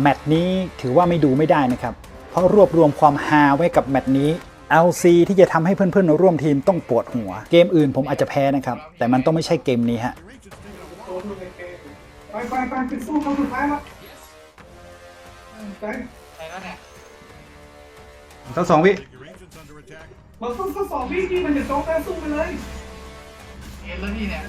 แมตช์นี้ถือว่าไม่ดูไม่ได้นะครับ เพราะรวบรวมความฮาไว้กับแมตช์นี้ LC ที่จะทำให้เพื่อนๆร่วมทีมต้องปวดหัว เกมอื่นผมอาจจะแพ้นะครับ แต่มันต้องไม่ใช่เกมนี้ฮะโดนดูในเกมไปไปไปไปสู้เขาสุดท้ายแล้วไปใครก็เนี่ยทั้งสองวิมันต้องทดสอบวิ่งที่มันจะโจ๊กได้สู้ไปเลยเห็นแล้วนี่เนี่ย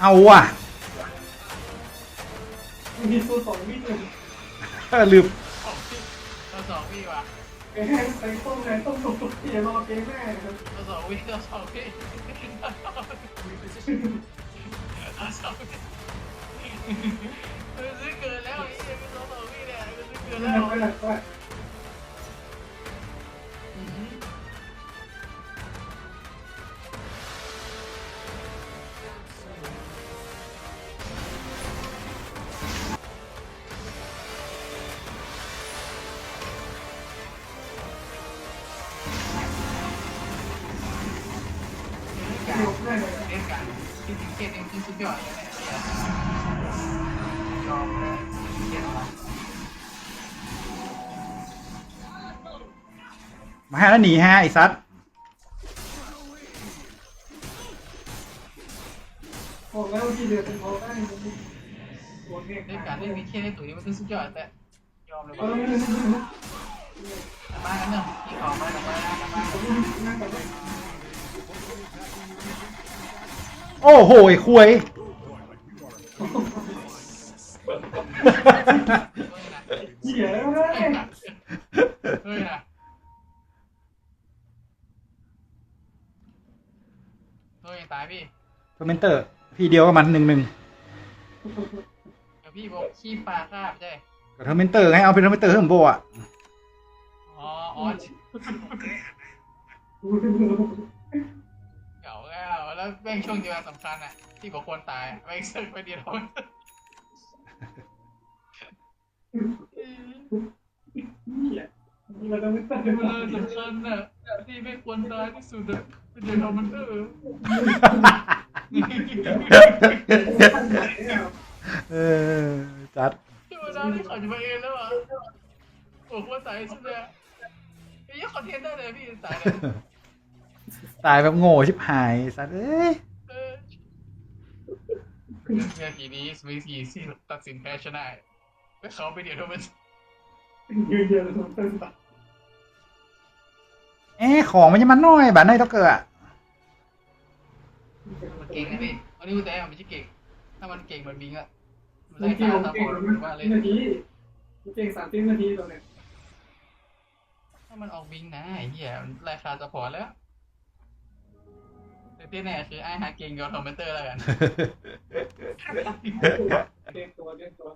เอาว่ะมีสู้สองวิ่งเลยเออลืมสองพี่เราสองพี่ว่ะแกไปต้มไงต้มตุกตุกอย่ารอเกมแม่ครับเราสองพี่เราสองพี่เราสองพี่เออซื้อเกินแล้วไอ้เหี้ยเราสองพี่เนี่ยเออซื้อเกินไปแล้ว เกตเองคือสุดยอดเลยเนี่ยยอมเลยเกตอะไรมาฮะแล้วหนีฮะไอ้ซัดโอ้แล้วที่เดือดเป็นพอได้โอ้เนี่ยเล่นการเล่นมีเคนในตุ๋ยมันคือสุดยอดแต่ยอมเลยเอว่าอมากันเนาะที่ของมาแต่มาแต่มานั่งกับ โอ้โหไอ้คุย เหี้ยแล้วเลยเฮ้ยนะเฮ้ยตายพี่คอมเมนเตอร์พี่เดียวกับมันหนึ่งหนึ่งเดี๋ยวพี่บอกขี้ปลาคาบใช่กับคอมเมนเตอร์ไงเอาเป็นคอมเมนเตอร์เฮิมโบอะอ๋ออ๋อเก่า แล้วแล้วแม่งช่วงจังหวะสำคัญอะ ที่บอกคนตายแม่งเซิร์ฟไปเดียวเหี้ยเราต้องไม่ตัดเออสำคัญอะที่ไม่ควรตายที่สุดอะเป็นเดือดเอามันเออเออจัดที่เวลาที่เขาจะมาเองแล้วอะโอ้โหตายสุดเลยไอ้ยังคอนเทนต์ได้เลยพี่ตายเลย ตายแบบโง่ชิบหายสัตว์เอ้ยเออนาทีนี้สวิสกี้ที่ตัดสินแพ้ชนะแล้วเขาไปเดียวเท่านั้นยืนเดียวเลยต้องตัดเอ๊ะของมันยังมันน้อยแบบในต้องเกิดอะมันเก่งนะพี่วันนี้กูแต่มันไม่ใช่เก่ง ถ้ามันเก่งมันบิงอะมันเมื่ได้อกี้ตาผมตาบเก่งอดหรือว่าเลยนาทีเก่งสามสิบนาทีตัวเนี่ยถ้ามันออกบิงนะไอ้เหี้ยมันราคาจะพอแล้ว แต่ที่แน่คือไอ้หาเก่งกับคอมพิวเตอร์แล้วกันเก่งตัวเก่งตัว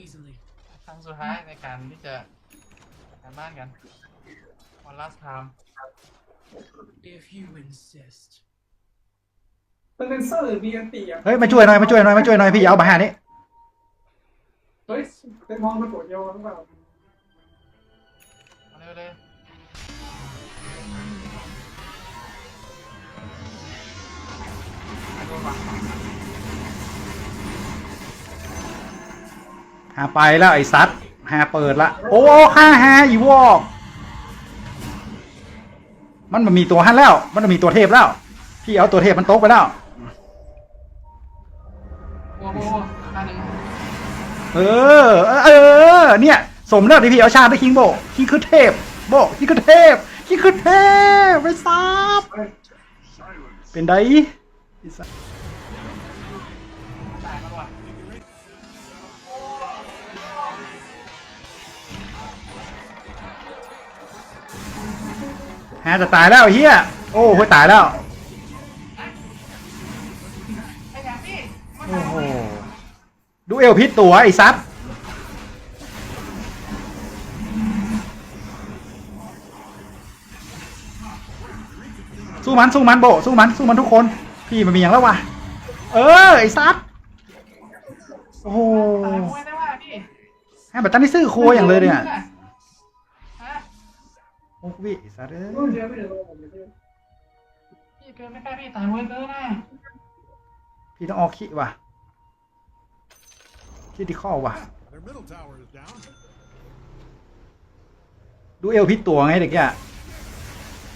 easily. ครั้งสุดท้ายในการที่จะการบ้านกัน one last time If you insist. เป็นเลนเซอร์บีอันตีอะเฮ้ยมาช่วยหน่อยมาช่วยหน่อยมาช่วยหน่อยพี่อย่าเอามาหานี่เฮ้ยเป็นมองมันปวดโยนหรือเปล่ามาเร็วเลย หาไปแล้วไอ้ซัดหาเปิดละ โอ้ค่าหาอีวอกมันมันมีตัวฮันแล้วมันมันมีตัวเทพแล้ว พี่เอาตัวเทพมันโต๊ะไปแล้วเออ เออ เนี่ย สมแล้วที่พี่เอาชาติได้คิงโบคิงคือเทพ โบคิงคือเทพคิงคือเทพไปซับเป็นได ฮาจะตายแล้วไอ้เฮียโอ้โหตายแล้วไอ้อย่างพี่มันโอ้โห ดูเอวพิษตัวไอ้ซัดสู้มันสู้มันโบสู้มันสู้มันทุกคน พี่มันมีอย่างแล้ววะเออไอ้ซัดโอ้โหตายมวยได้ว่าพี่ให้แบบตั้งที่ซื้อโคอย่างเลยเนี่ย โอ้พี่ไอ้ซัดเอ้ยเดียวไม่เดี๋ยวผมจะพี่เกินไม่กล้พี่ตายมวยเกินนะพี่ต้องออกขี้ว่ะขี้ที่ข้อว่ะ ดูเอวพิษตัวไงเด็กเนี่ย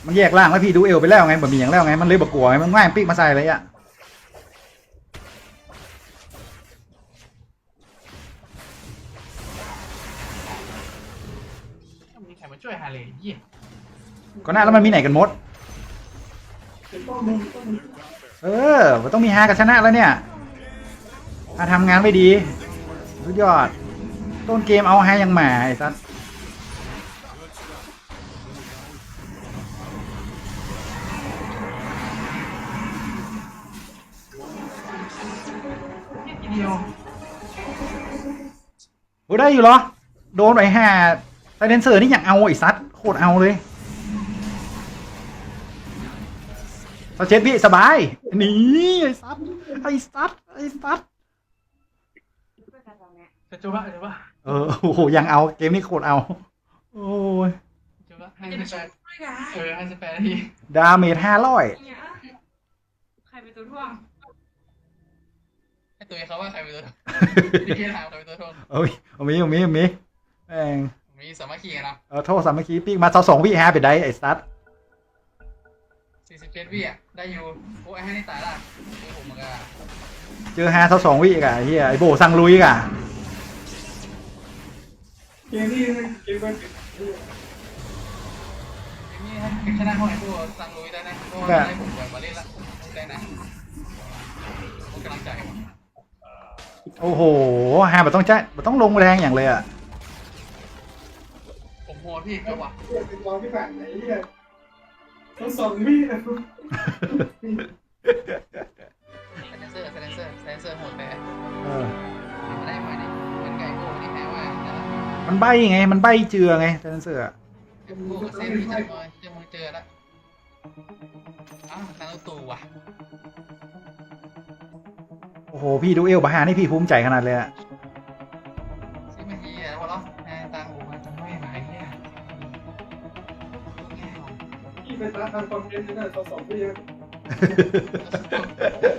มันแยกร่างแล้วพี่ดูเอวไปแล้วไงแบบมีอย่างแล้วไง มันเลยบกลัวไง มันง่ายปิ๊กมาใส่เลยอะมีใครมาช่วยฮาเลยยี่ ก็น่าแล้วมันมีไหนกันมด เออ มันต้องมีฮากับชนะแล้วเนี่ยฮาทำงานไม่ดีสุดยอด ต้นเกมเอาฮายังหมาไอ้สัสทีเดียวโอ้ได้อยู่เหรอ โดนไอ้ห่าไซเลนเซอร์นี่อย่างเอาไอ้ซัดโคตรเอาเลย สเช็ดพี่สบายหนี่ไอ้ซัดไอ้ซัดไอ้ซัดจะจูบะจูบะเออโอ้โหยังเอาเกมนี้โคตรเอา โอ้ยจูบะให้สิบแปดเออให้สิบแปดนาทีดาเมจห้าร้อยใครเป็นตัวท่วงให้ตัวเขาว่าใครเป็นตัวพี่เกถามใครเป็นตัวทงเอ้ยเอามีเอามีเอามีแม่งมีสามัคคีกันนะเออโทษสามัคคีปีกมาเสาสองวิฮาไปได้ไอ้ซัดสี่ สิบเจ็ดวิอะ ได้อยู่โอ้ยให้นี่ตายละโอ้ผมมันก็เจอฮาเสาสองวิอีกอะไอ้เฮียไอ้โบสั่งลุยอีกอะเกมนี้เกมมันนี่ให้ชนะห้องไอ้พวกสั่งลุยได้นะเพราะว่าได้ผมแบบมาเล่นละได้นะผมกำลังใจโอ้โหฮาแบบต้องแจ้แบบต้องลงแรงอย่างเลยอะผมโหดพี่จังหวะเป็นกองที่ผ่านไหนเนี่ย ต้องสองวินะเซนเซอร์เซนเซอร์เซนเซอร์โหดแต่เออไม่ได้มาเนี่ยเป็นไก่โก้ที่แพ้ว่าแต่ละมันใบไง มันใบเจือไงไซเลนเซอร์อะไอ้พวกเซนที่จะมาจะมาเจอละอ้าวนารูตูว่ะโอ้โห พี่ดูเอลบาฮานี่พี่ภูมิใจขนาดเลยอะ ที่ไปตาทำคอนเทนต์นี่นะต้องสองวินะ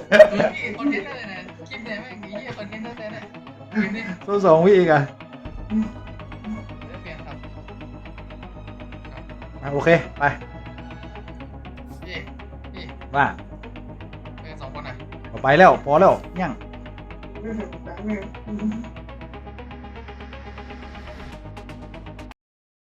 เออพี่คอนเทนต์อะไรนะคลิปเนี่ยแม่งไอ้เหี้ยคอนเทนต์ตั้งแต่เนี่ยคลิปนี้โซสองวิอีกอะเดี๋ยวเปลี่ยนครับอะโอเค ไปพี่พี่ว่าเป็นสองคนอะเอาไปแล้ว พอแล้วยัง